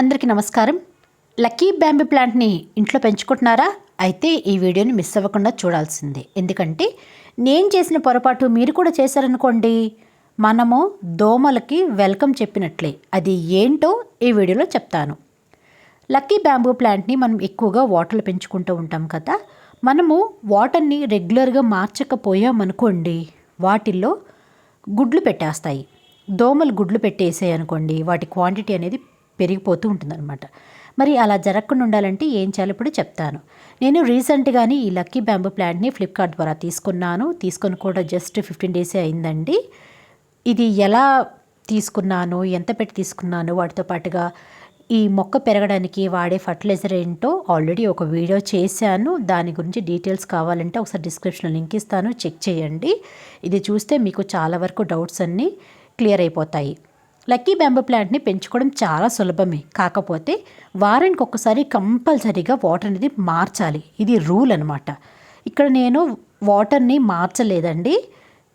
అందరికీ నమస్కారం. లక్కీ బ్యాంబీ ప్లాంట్ని ఇంట్లో పెంచుకుంటున్నారా? అయితే ఈ వీడియోని మిస్ అవ్వకుండా చూడాల్సిందే. ఎందుకంటే నేను చేసిన పొరపాటు మీరు కూడా చేశారనుకోండి. మనము దోమలకి వెల్కమ్ చెప్పినట్లే. అది ఏంటో ఈ వీడియోలో చెప్తాను. లక్కీ బ్యాంబూ ప్లాంట్ని మనం ఎక్కువగా వాటర్లు పెంచుకుంటూ ఉంటాం కదా. మనము వాటర్ని రెగ్యులర్గా మార్చకపోయామనుకోండి వాటిల్లో గుడ్లు పెట్టేస్తాయి. దోమలు గుడ్లు పెట్టేసాయి అనుకోండి వాటి క్వాంటిటీ అనేది పెరిగిపోతూ ఉంటుందన్నమాట. మరి అలా జరగకుండా ఉండాలంటే ఏం చేయాలి ఇప్పుడు చెప్తాను. నేను రీసెంట్గానే ఈ లక్కీ బ్యాంబూ ప్లాంట్ని ఫ్లిప్కార్ట్ ద్వారా తీసుకున్నాను. తీసుకొని కూడా జస్ట్ ఫిఫ్టీన్ డేసే అయిందండి. ఇది ఎలా తీసుకున్నాను ఎంత పెట్టి తీసుకున్నాను వాటితో పాటుగా ఈ మొక్క పెరగడానికి వాడే ఫర్టిలైజర్ ఏంటో ఆల్రెడీ ఒక వీడియో చేశాను. దాని గురించి డీటెయిల్స్ కావాలంటే ఒకసారి డిస్క్రిప్షన్లో లింక్ ఇస్తాను. చెక్ చేయండి. ఇది చూస్తే మీకు చాలా వరకు డౌట్స్ అన్నీ క్లియర్ అయిపోతాయి. లక్కీ బ్యాంబూ ప్లాంట్ని పెంచుకోవడం చాలా సులభమే. కాకపోతే వారానికి ఒక్కసారి కంపల్సరీగా వాటర్ అనేది మార్చాలి. ఇది రూల్ అనమాట ఇక్కడ నేను వాటర్ని మార్చలేదండి.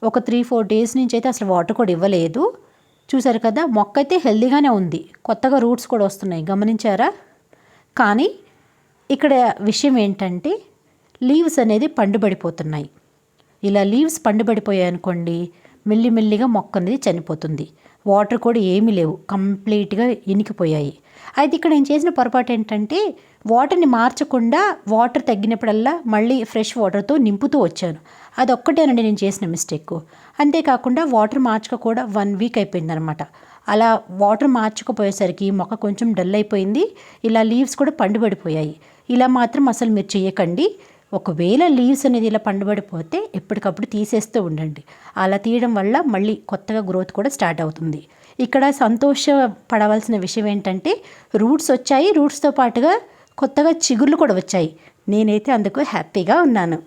ఒక త్రీ ఫోర్ డేస్ నుంచి అయితే అసలు వాటర్ కూడా ఇవ్వలేదు. చూసారు కదా మొక్క అయితే హెల్దీగానే ఉంది. కొత్తగా రూట్స్ కూడా వస్తున్నాయి. గమనించారా? కానీ ఇక్కడ విషయం ఏంటంటే లీవ్స్ అనేది పండుబడిపోతున్నాయి. ఇలా లీవ్స్ పండుబడిపోయాయి అనుకోండి మెల్లిమెల్లిగా మొక్క అనేది చనిపోతుంది. వాటర్ కూడా ఏమీ లేవు. కంప్లీట్గా ఇనికిపోయాయి. అయితే ఇక్కడ నేను చేసిన పొరపాటు ఏంటంటే వాటర్ని మార్చకుండా వాటర్ తగ్గినప్పుడల్లా మళ్ళీ ఫ్రెష్ వాటర్తో నింపుతూ వచ్చాను. అది ఒక్కటేనండి నేను చేసిన మిస్టేక్. అంతేకాకుండా వాటర్ మార్చక కూడా వన్ వీక్ అయిపోయిందనమాట. అలా వాటర్ మార్చకపోయేసరికి మొక్క కొంచెం డల్ అయిపోయింది. ఇలా లీవ్స్ కూడా పండుబడిపోయాయి ఇలా మాత్రం అసలు మీరు చేయకండి ఒకవేళ లీవ్స్ అనేది ఇలా పండుబడిపోతే ఎప్పటికప్పుడు తీసేస్తూ ఉండండి. అలా తీయడం వల్ల మళ్ళీ కొత్తగా గ్రోత్ కూడా స్టార్ట్ అవుతుంది. ఇక్కడ సంతోషపడవలసిన విషయం ఏంటంటే రూట్స్ వచ్చాయి. రూట్స్తో పాటుగా కొత్తగా చిగుర్లు కూడా వచ్చాయి. నేనైతే అందుకు హ్యాపీగా ఉన్నాను.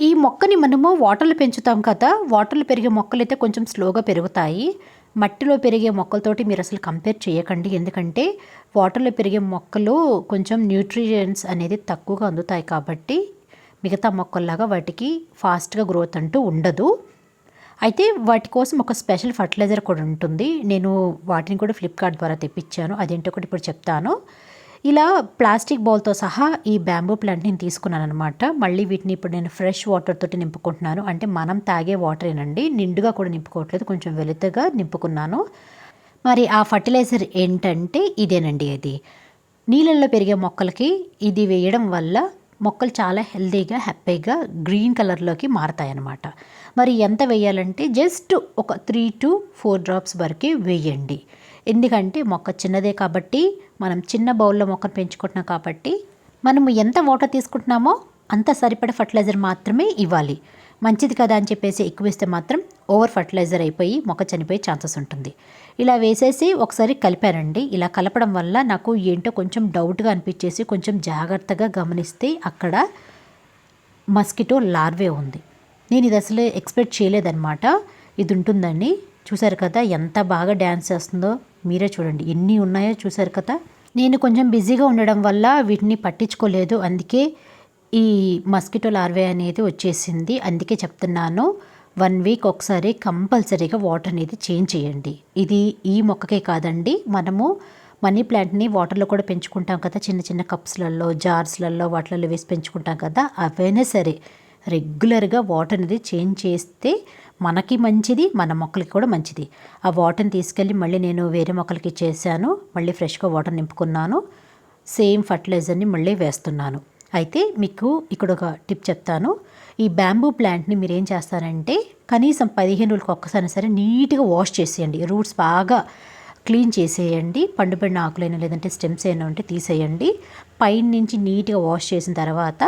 ఈ మొక్కని మనము వాటర్లు పెంచుతాం కదా వాటర్లో పెరిగే మొక్కలు అయితే కొంచెం స్లోగా పెరుగుతాయి. మట్టిలో పెరిగే మొక్కలతోటి మీరు అసలు కంపేర్ చేయకండి. ఎందుకంటే వాటర్లో పెరిగే మొక్కలు కొంచెం న్యూట్రియంట్స్ అనేది తక్కువగా అందుతాయి కాబట్టి మిగతా మొక్కల్లాగా వాటికి ఫాస్ట్గా గ్రోత్ అంటూ ఉండదు. అయితే వాటి కోసం ఒక స్పెషల్ ఫర్టిలైజర్ కూడా ఉంటుంది. నేను వాటిని కూడా ఫ్లిప్కార్ట్ ద్వారా తెప్పించాను. అదేంటో కూడా ఇప్పుడు చెప్తాను. ఇలా ప్లాస్టిక్ బౌల్తో సహా ఈ బ్యాంబూ ప్లాంట్ని తీసుకున్నాను అనమాట మళ్ళీ వీటిని ఇప్పుడు నేను ఫ్రెష్ వాటర్ తోటి నింపుకుంటున్నాను. అంటే మనం తాగే వాటరేనండి. నిండుగా కూడా నింపుకోవట్లేదు. కొంచెం వెలుతగా నింపుకున్నాను. మరి ఆ ఫర్టిలైజర్ ఏంటంటే ఇదేనండి అది. నీళ్ళల్లో పెరిగే మొక్కలకి ఇది వేయడం వల్ల మొక్కలు చాలా హెల్తీగా హ్యాపీగా గ్రీన్ కలర్లోకి మారతాయి అన్నమాట మరి ఎంత వేయాలంటే జస్ట్ ఒక త్రీ టు ఫోర్ డ్రాప్స్ వరకే వేయండి. ఎందుకంటే మొక్క చిన్నదే కాబట్టి మనం చిన్న బౌల్లో మొక్కను పెంచుకుంటున్నాం కాబట్టి మనము ఎంత వాటర్ తీసుకుంటున్నామో అంత సరిపడే ఫర్టిలైజర్ మాత్రమే ఇవ్వాలి. మంచిది కదా అని చెప్పేసి ఎక్కువ ఇస్తే మాత్రం ఓవర్ ఫర్టిలైజర్ అయిపోయి మొక్క చనిపోయే ఛాన్సెస్ ఉంటుంది. ఇలా వేసేసి ఒకసారి కలిపానండి. ఇలా కలపడం వల్ల నాకు ఏంటో కొంచెం డౌట్గా అనిపించేసి కొంచెం జాగ్రత్తగా గమనిస్తే అక్కడ మస్కిటో లార్వే ఉంది. నేను ఇది అసలు ఎక్స్పెక్ట్ చేయలేదన్నమాట. ఇది ఉంటుందని చూసారు కదా ఎంత బాగా డ్యాన్స్ చేస్తుందో మీరే చూడండి. ఎన్ని ఉన్నాయో చూసారు కదా. నేను కొంచెం బిజీగా ఉండడం వల్ల వీటిని పట్టించుకోలేదు. అందుకే ఈ మస్కిటో లార్వే అనేది వచ్చేసింది. అందుకే చెప్తున్నాను వన్ వీక్ ఒకసారి కంపల్సరీగా వాటర్ అనేది చేంజ్ చేయండి. ఇది ఈ మొక్కకే కాదండి మనము మనీ ప్లాంట్ని వాటర్లో కూడా పెంచుకుంటాం కదా చిన్న చిన్న కప్స్లలో జార్స్లలో వాటిలలో వేసి పెంచుకుంటాం కదా అవైనా సరే రెగ్యులర్గా వాటర్ అనేది చేంజ్ చేస్తే మనకి మంచిది మన మొక్కలకి కూడా మంచిది. ఆ వాటర్ని తీసుకెళ్ళి మళ్ళీ నేను వేరే మొక్కలకి చేశాను మళ్ళీ ఫ్రెష్గా వాటర్ నింపుకున్నాను సేమ్ ఫర్టిలైజర్ని మళ్ళీ వేస్తున్నాను. అయితే మీకు ఇక్కడ ఒక టిప్ చెప్తాను. ఈ బ్యాంబూ ప్లాంట్ని మీరు ఏం చేస్తారంటే కనీసం పదిహేను రోజులకు ఒక్కసారి సరే నీట్గా వాష్ చేసేయండి. రూట్స్ బాగా క్లీన్ చేసేయండి. పండుపడిన ఆకులైనా లేదంటే స్టెమ్స్ అయినా ఉంటే తీసేయండి. పైన నుంచి నీట్గా వాష్ చేసిన తర్వాత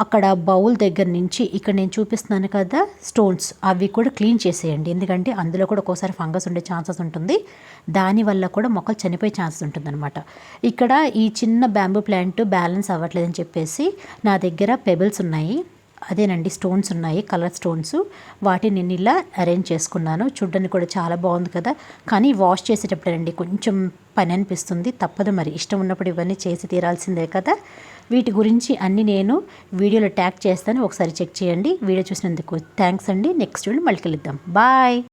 అక్కడ బౌల్ దగ్గర నుంచి ఇక్కడ నేను చూపిస్తున్నాను కదా స్టోన్స్ అవి కూడా క్లీన్ చేసేయండి. ఎందుకంటే అందులో కూడా ఒక్కోసారి ఫంగస్ ఉండే ఛాన్సెస్ ఉంటుంది. దానివల్ల కూడా మొక్కలు చనిపోయే ఛాన్సెస్ ఉంటుందన్నమాట. ఇక్కడ ఈ చిన్న బ్యాంబూ ప్లాంట్ బ్యాలెన్స్ అవ్వట్లేదని చెప్పేసి నా దగ్గర పెబుల్స్ ఉన్నాయి. అదేనండి స్టోన్స్ ఉన్నాయి కలర్ స్టోన్స్. వాటిని నేను ఇలా అరేంజ్ చేసుకున్నాను. చూడ్డానికి కూడా చాలా బాగుంది కదా. కానీ వాష్ చేసేటప్పుడండి కొంచెం పని అనిపిస్తుంది. తప్పదు మరి. ఇష్టం ఉన్నప్పుడు ఇవన్నీ చేసి తీరాల్సిందే కదా. వీటి గురించి అన్ని నేను వీడియోలో ట్యాగ్ చేస్తాను. ఒకసారి చెక్ చేయండి. వీడియో చూసినందుకు థ్యాంక్స్ అండి. నెక్స్ట్ వీడియో మళ్ళీ కలుద్దాం. బాయ్.